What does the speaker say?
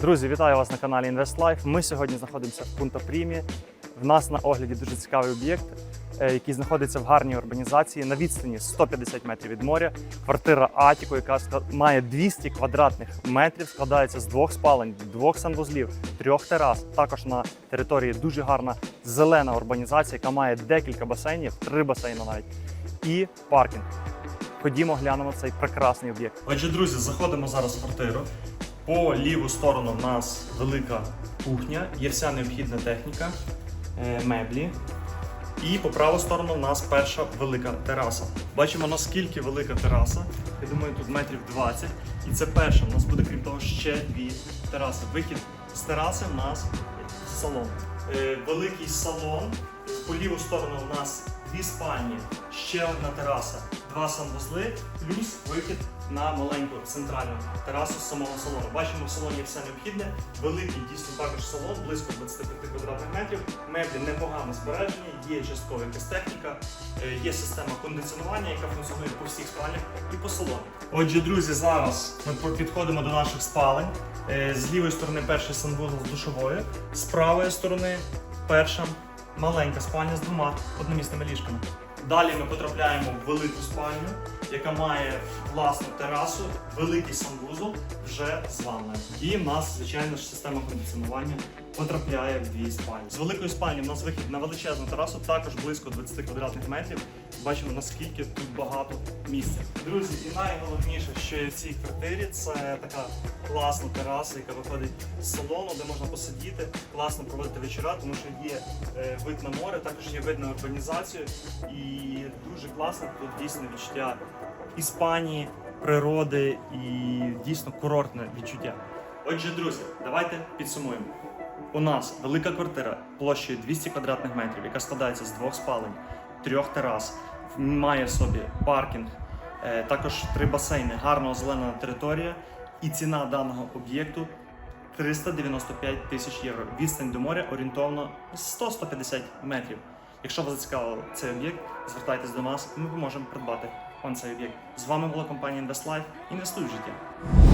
Друзі, вітаю вас на каналі InvestLife. Ми сьогодні знаходимося в Пунто Прімі. В нас на огляді дуже цікавий об'єкт, е, який знаходиться в гарній урбанізації на відстані 150 метрів від моря. Квартира Атіко, яка має 200 квадратних метрів, складається з двох спалень, двох санвузлів, трьох терас. Також на території дуже гарна зелена урбанізація, яка має декілька басейнів, три басейни навіть, і паркінг. Ходімо, глянемо цей прекрасний об'єкт. Отже, друзі, заходимо зараз в квартиру. По ліву сторону в нас велика кухня, є вся необхідна техніка, е, меблі. І по праву сторону в нас перша велика тераса. Бачимо наскільки велика тераса. Я думаю, тут метрів 20. І це перша. У нас буде, крім того, ще дві тераси. Вихід з тераси в нас салон. Е, великий салон. По ліву сторону у нас дві спальні, ще одна тераса, два санвузли, плюс вихід на маленьку центральну терасу з самого салону. Бачимо, в салоні все необхідне. Великий дійсно також салон, близько 25 квадратних метрів. Меблі непогано збережені, є часткова якась техніка, е, є система кондиціонування, яка функціонує по всіх спальнях і по салону. Отже, друзі, зараз ми підходимо до наших спалень. Е, З лівої сторони перший санвузол з душовою, з правої сторони перша маленька спальня з двома одномісними ліжками. Далі ми потрапляємо в велику спальню, яка має власну терасу, великий санвузол вже з ванною. І в нас, звичайно ж, система кондиціонування потрапляє в дві спальні. З великої спальні в нас вихід на величезну терасу, також близько 20 квадратних метрів. Бачимо, наскільки тут багато місця. Друзі, і найголовніше, що є в цій квартирі, це така класна тераса, яка виходить з салону, де можна посидіти, класно проводити вечора, тому що є е, вид на море, також є вид на урбанізацію. І дуже класно тут дійсно відчуття Іспанії, природи і дійсно курортне відчуття. Отже, друзі, давайте підсумуємо. У нас велика квартира площею 200 квадратних метрів, яка складається з двох спалень, трьох терас, має в собі паркінг, е, також три басейни, гарно озеленена територія. І ціна даного об'єкту 395 тисяч євро. Відстань до моря орієнтовно 100-150 метрів. Якщо вас зацікавив цей об'єкт, звертайтесь до нас, ми поможемо придбати вам цей об'єкт. З вами була компанія InvestLife. Інвестуй в життя.